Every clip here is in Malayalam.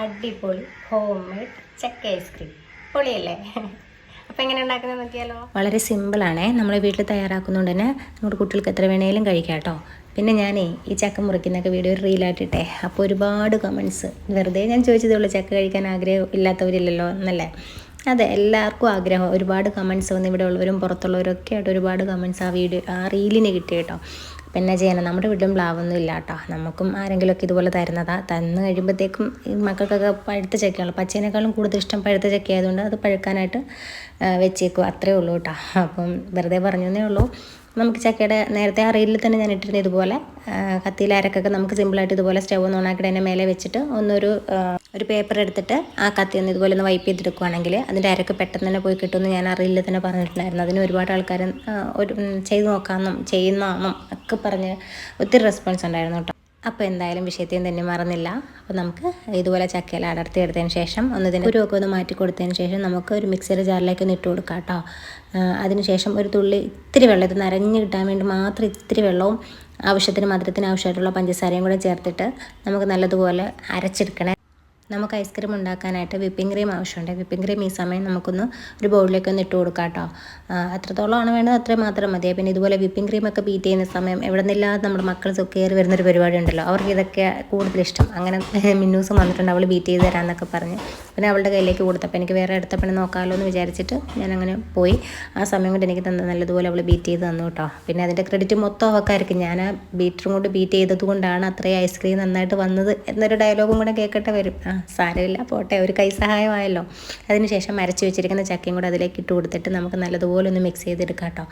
അടിപൊളി ഹോം മെയ്ഡ് ചക്ക ഐസ്ക്രീം പൊളിയല്ലേ? അപ്പം എങ്ങനെ ഉണ്ടാക്കുന്നത് നോക്കിയാലോ? വളരെ സിമ്പിളാണേ നമ്മൾ വീട്ടിൽ തയ്യാറാക്കുന്നതുകൊണ്ട് തന്നെ നമ്മുടെ കുട്ടികൾക്ക് എത്ര വേണേലും കഴിക്കാം കേട്ടോ. പിന്നെ ഞാനേ ഈ ചക്ക മുറിക്കുന്നൊക്കെ വീഡിയോ റീലായിട്ടിട്ടെ അപ്പോൾ ഒരുപാട് കമൻസ് വെറുതെ ഞാൻ ചോദിച്ചതേ ഉള്ളൂ ചക്ക കഴിക്കാൻ ആഗ്രഹം ഇല്ലാത്തവരില്ലല്ലോ എന്നല്ലേ? അതെ എല്ലാവർക്കും ആഗ്രഹം. ഒരുപാട് കമൻസ് വന്ന് ഇവിടെ ഉള്ളവരും പുറത്തുള്ളവരൊക്കെ ആയിട്ട് ഒരുപാട് കമൻസ് ആ വീഡിയോ ആ റീലിന് കിട്ടി കേട്ടോ. അപ്പം എന്നാ ചെയ്യാനാ നമ്മുടെ വീട്ടിലും പ്ലാവൊന്നും ഇല്ല കേട്ടോ നമുക്കും ആരെങ്കിലുമൊക്കെ ഇതുപോലെ തരുന്നതാ. തന്നു കഴിയുമ്പോഴത്തേക്കും ഈ മക്കൾക്കൊക്കെ പഴുത്ത ചക്കയാണ് പച്ചേനേക്കാളും കൂടുതൽ ഇഷ്ടം പഴുത്ത ചക്ക ആയതുകൊണ്ട് അത് പഴുക്കാനായിട്ട് വെച്ചേക്കും. അത്രേ ഉള്ളൂ കേട്ടോ. അപ്പം വെറുതെ പറഞ്ഞതേ ഉള്ളൂ. നമുക്ക് ചക്കയുടെ നേരത്തെ ആ തന്നെ ഞാൻ ഇട്ടിരുന്നത് ഇതുപോലെ. കത്തിയിലരക്കൊക്കെ നമുക്ക് സിമ്പിളായിട്ട് ഇതുപോലെ സ്റ്റവ് ഓണാക്കിയിട്ട് അതിന്റെ മേലെ വെച്ചിട്ട് ഒന്നൊരു ഒരു പേപ്പർ എടുത്തിട്ട് ആ കത്തി ഒന്ന് ഇതുപോലെ ഒന്ന് വൈപ്പ് ചെയ്തെടുക്കുകയാണെങ്കിൽ അതിന്റെ അരക്ക് പെട്ടെന്ന് തന്നെ പോയി കിട്ടുമെന്ന് ഞാൻ അറിയില്ല തന്നെ പറഞ്ഞിട്ടുണ്ടായിരുന്നു. അതിന് ഒരുപാട് ആൾക്കാർ ഒരു ചെയ്തു നോക്കാമെന്നും ചെയ്യുന്നതാണെന്നും ഒക്കെ പറഞ്ഞ് ഒത്തിരി റെസ്പോൺസ് ഉണ്ടായിരുന്നു കേട്ടോ. അപ്പോൾ എന്തായാലും വിഷയത്തെയും തന്നെ മറന്നില്ല. അപ്പോൾ നമുക്ക് ഇതുപോലെ ചക്കയിൽ അടർത്തി എടുത്തതിന് ശേഷം ഒന്ന് ഇതിന്റെ കുരുവൊക്കെ ഒന്ന് മാറ്റി കൊടുത്തതിന് ശേഷം നമുക്ക് ഒരു മിക്സിയുടെ ജാറിലേക്ക് ഒന്ന് ഇട്ട് കൊടുക്കാം കേട്ടോ. അതിന് ശേഷം ഒരു തുള്ളി ഇത്തിരി വെള്ളം ഇത് നിറഞ്ഞു കിട്ടാൻ വേണ്ടി മാത്രം ഇത്തിരി വെള്ളവും ആവശ്യത്തിന് മധുരത്തിന് ആവശ്യമായിട്ടുള്ള പഞ്ചസാരയും കൂടെ ചേർത്തിട്ട് നമുക്ക് നല്ലതുപോലെ അരച്ചെടുക്കണേ. നമുക്ക് ഐസ്ക്രീം ഉണ്ടാക്കാനായിട്ട് വിപ്പിംഗ് ക്രീം ആവശ്യമുണ്ട്. വിപ്പിംഗ് ക്രീം ഈ സമയം നമുക്കൊന്ന് ഒരു ബൗളിലേക്ക് ഒന്ന് ഇട്ട് കൊടുക്കാം കേട്ടോ അത്രത്തോളമാണ് വേണ്ടത്. അത്രയും മാത്രം മതി. പിന്നെ ഇതുപോലെ വിപ്പിംഗ് ക്രീം ഒക്കെ ബീറ്റ് ചെയ്യുന്ന സമയം എവിടെ നിന്നില്ലാതെ നമ്മുടെ മക്കൾ കയറി വരുന്നൊരു പരിപാടി ഉണ്ടല്ലോ. അവർക്ക് ഇതൊക്കെ കൂടുതൽ ഇഷ്ടം. അങ്ങനെ മിന്നൂസ് വന്നിട്ടുണ്ട്. അവൾ ബീറ്റ് ചെയ്ത് തരാമെന്നൊക്കെ പറഞ്ഞ്. പിന്നെ അവളുടെ കയ്യിലേക്ക് കൊടുത്തപ്പോൾ എനിക്ക് വേറെ അടുത്ത പണി നോക്കാമല്ലോ എന്ന് വിചാരിച്ചിട്ട് ഞാൻ അങ്ങനെ പോയി. ആ സമയം കൊണ്ട് എനിക്ക് തന്ന നല്ലതുപോലെ അവൾ ബീറ്റ് ചെയ്ത് തന്നു കേട്ടോ പിന്നെ അതിന്റെ ക്രെഡിറ്റ് മൊത്തം അവക്കായിരിക്കും ഞാൻ ബീറ്ററും കൊണ്ട് ബീറ്റ് ചെയ്തത് കൊണ്ടാണ് അത്രയും ഐസ്ക്രീം നന്നായിട്ട് വന്നത് എന്നൊരു ഡയലോഗും കൂടെ കേൾക്കട്ടെ വരും. ആ. സാരമില്ല. പോട്ടെ ഒരു കൈ സഹായമായല്ലോ. അതിനുശേഷം അരച്ച് വെച്ചിരിക്കുന്ന ചക്കയും കൂടെ അതിലേക്ക് ഇട്ട് കൊടുത്തിട്ട് നമുക്ക് നല്ലതുപോലെ ഒന്ന് മിക്സ് ചെയ്തെടുക്കാം കേട്ടോ.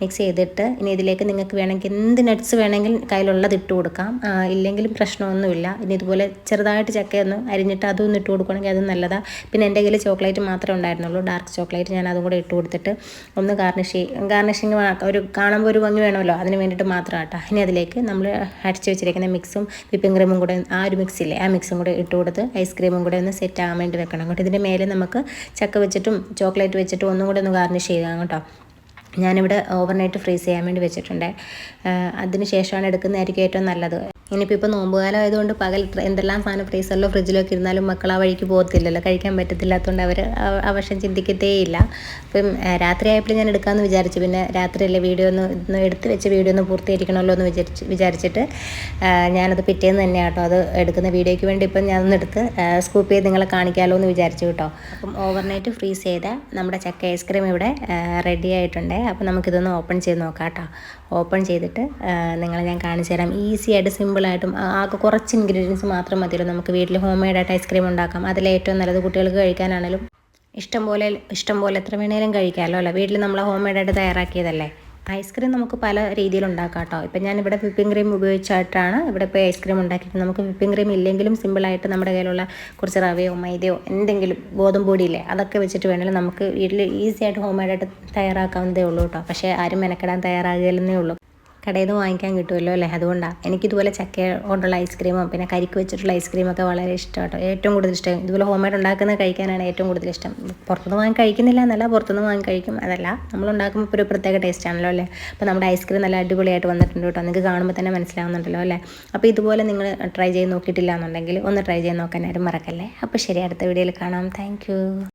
മിക്സ് ചെയ്തിട്ട് ഇനി ഇതിലേക്ക് നിങ്ങൾക്ക് വേണമെങ്കിൽ എന്ത് നട്ട്സ് വേണമെങ്കിൽ കയ്യിലുള്ളത് ഇട്ട് കൊടുക്കാം. ഇല്ലെങ്കിലും പ്രശ്നമൊന്നുമില്ല. ഇനി ഇതുപോലെ ചെറുതായിട്ട് ചക്കയൊന്ന് അരിഞ്ഞിട്ട് അതൊന്നും ഇട്ട് കൊടുക്കുകയാണെങ്കിൽ അത് നല്ലതാണ് പിന്നെ എന്റെ കയ്യിൽ ചോക്ലേറ്റ് മാത്രമേ ഉണ്ടായിരുന്നുള്ളൂ. ഡാർക്ക് ചോക്ലേറ്റ് ഞാൻ അതും കൂടെ ഇട്ട് കൊടുത്തിട്ട് ഒന്ന് ഗാർണിഷ് ഗാർണിഷിങ് ഒരു കാണുമ്പോൾ ഒരു ഭംഗി വേണമല്ലോ. അതിന് വേണ്ടിയിട്ട് മാത്രം കേട്ടോ ഇനി അതിലേക്ക് നമ്മൾ അടിച്ച് വെച്ചിരിക്കുന്ന മിക്സും വിപ്പിംഗ് ക്രീമും കൂടെ ആ ഒരു മിക്സ് ഇല്ലേ ആ മിക്സും കൂടെ ഇട്ട് കൊടുത്ത് ഐസ്ക്രീമും കൂടെ ഒന്ന് സെറ്റ് ആകാൻ വേണ്ടി വെക്കണം കേട്ടോ. ഇതിന്റെ മേലെ നമുക്ക് ചക്ക വെച്ചിട്ടും ചോക്ലേറ്റ് വെച്ചിട്ടും ഒന്നും കൂടെ ഒന്ന് ഗാർണിഷ് ചെയ്യാം കേട്ടോ. ഞാനിവിടെ ഓവർനൈറ്റ് ഫ്രീസ് ചെയ്യാൻ വേണ്ടി വെച്ചിട്ടുണ്ട്. അതിന് ശേഷമാണ് എടുക്കുന്നതായിരിക്കും ഏറ്റവും നല്ലത്. ഇനിയിപ്പോൾ ഇപ്പോൾ നോമ്പുകാലം ആയതുകൊണ്ട് പകൽ എന്തെല്ലാം സാധനം ഫ്രീസറിലോ ഫ്രിഡ്ജിലൊക്കെ ഇരുന്നാലും മക്കൾ ആ വഴിക്ക് പോകത്തില്ലല്ലോ. കഴിക്കാൻ പറ്റത്തില്ലാത്തതുകൊണ്ട് അവർ അവശം വശം ചിന്തിക്കത്തേയില്ല. അപ്പം രാത്രി ആയപ്പോൾ ഞാൻ എടുക്കാമെന്ന് വിചാരിച്ചു. പിന്നെ രാത്രിയല്ലേ വീഡിയോ ഒന്ന് എടുത്ത് വെച്ച് വീഡിയോ ഒന്ന് പൂർത്തീകരിക്കണമല്ലോ എന്ന് വിചാരിച്ച് വിചാരിച്ചിട്ട് ഞാനത് പിറ്റേന്ന് തന്നെ കേട്ടോ അത് എടുക്കുന്ന വീഡിയോയ്ക്ക് വേണ്ടി ഇപ്പം ഞാനൊന്ന് എടുത്ത് സ്കൂപ്പ് ചെയ്ത് നിങ്ങളെ കാണിക്കാമല്ലോ എന്ന് വിചാരിച്ചു കേട്ടോ. അപ്പം ഓവർനൈറ്റ് ഫ്രീസ് ചെയ്ത നമ്മുടെ ചക്ക ഐസ്ക്രീം ഇവിടെ റെഡി ആയിട്ടുണ്ട്. അപ്പം നമുക്കിതൊന്ന് ഓപ്പൺ ചെയ്ത് നോക്കാം കേട്ടോ. ഓപ്പൺ ചെയ്തിട്ട് നിങ്ങളെ ഞാൻ കാണിച്ചു തരാം. ഈസി ആയിട്ട് സിമ്പിളായിട്ടും ആകെ കുറച്ച് ഇൻഗ്രീഡിയൻസ് മാത്രം മതിയല്ലോ. നമുക്ക് വീട്ടിൽ ഹോം മെയ്ഡായിട്ട് ഐസ്ക്രീം ഉണ്ടാക്കാം. അതിൽ ഏറ്റവും നല്ലത് കുട്ടികൾക്ക് കഴിക്കാനാണെങ്കിലും ഇഷ്ടം പോലെ ഇഷ്ടം പോലെ എത്ര വേണേലും കഴിക്കാമല്ലോ അല്ലേ? വീട്ടിൽ നമ്മൾ ഹോം മെയ്ഡായിട്ട് തയ്യാറാക്കിയതല്ലേ? ഐസ്ക്രീം നമുക്ക് പല രീതിയിൽ ഉണ്ടാക്കാം കേട്ടോ ഇപ്പം ഞാൻ ഇവിടെ വിപ്പിംഗ് ക്രീം ഉപയോഗിച്ചിട്ടാണ് ഇവിടെ ഇപ്പോൾ ഐസ്ക്രീം ഉണ്ടാക്കിയത്. നമുക്ക് വിപ്പിംഗ് ക്രീം ഇല്ലെങ്കിലും സിമ്പിളായിട്ട് നമ്മുടെ കയ്യിലുള്ള കുറച്ച് റവയോ മൈദയോ എന്തെങ്കിലും ഗോതമ്പ് പൊടിയില്ലേ അതൊക്കെ വെച്ചിട്ട് വേണമെങ്കിൽ നമുക്ക് വീട്ടിൽ ഈസി ആയിട്ട് ഹോം മെയ്ഡായിട്ട് തയ്യാറാക്കാവുന്നതേ ഉള്ളൂ കേട്ടോ പക്ഷേ ആരും മെനക്കെടാൻ തയ്യാറാകില്ലെന്നേ ഉള്ളൂ. കടയിൽ നിന്ന് വാങ്ങിക്കാൻ കിട്ടുമല്ലോ അല്ലേ? അതുകൊണ്ടാണ് എനിക്ക് ഇതുപോലെ ചക്ക കൊണ്ടുള്ള ഐസ്ക്രീമും പിന്നെ കരിക്ക് വെച്ചിട്ടുള്ള ഐസ്ക്രീമൊക്കെ വളരെ ഇഷ്ടം കേട്ടോ. ഏറ്റവും കൂടുതൽ ഇഷ്ടം. ഇതുപോലെ ഹോം മെയ്ഡ് ഉണ്ടാക്കുന്നത് കഴിക്കാനാണ് ഏറ്റവും കൂടുതൽ ഇഷ്ടം. പുറത്തുനിന്ന് വാങ്ങി കഴിക്കുന്നില്ല എന്നല്ല പുറത്തുനിന്ന് വാങ്ങി കഴിക്കും. അതല്ല നമ്മൾ ഉണ്ടാക്കുമ്പോൾ ഒരു പ്രത്യേക ടേസ്റ്റ് ആണല്ലോ അല്ലേ? അപ്പോൾ നമ്മുടെ ഐസ്ക്രീം നല്ല അടിപൊളിയായിട്ട് വന്നിട്ടുണ്ട് കേട്ടോ. നിങ്ങൾക്ക് കാണുമ്പോൾ തന്നെ മനസ്സിലാവുന്നുണ്ടല്ലോ അല്ലേ? അപ്പോൾ ഇതുപോലെ നിങ്ങൾ ട്രൈ ചെയ്ത് നോക്കിയിട്ടില്ല എന്നുണ്ടെങ്കിൽ ഒന്ന് ട്രൈ ചെയ്ത് നോക്കാനായിട്ട് മറക്കല്ലേ? അപ്പോൾ ശരി അടുത്ത വീഡിയോയിൽ കാണാം. താങ്ക്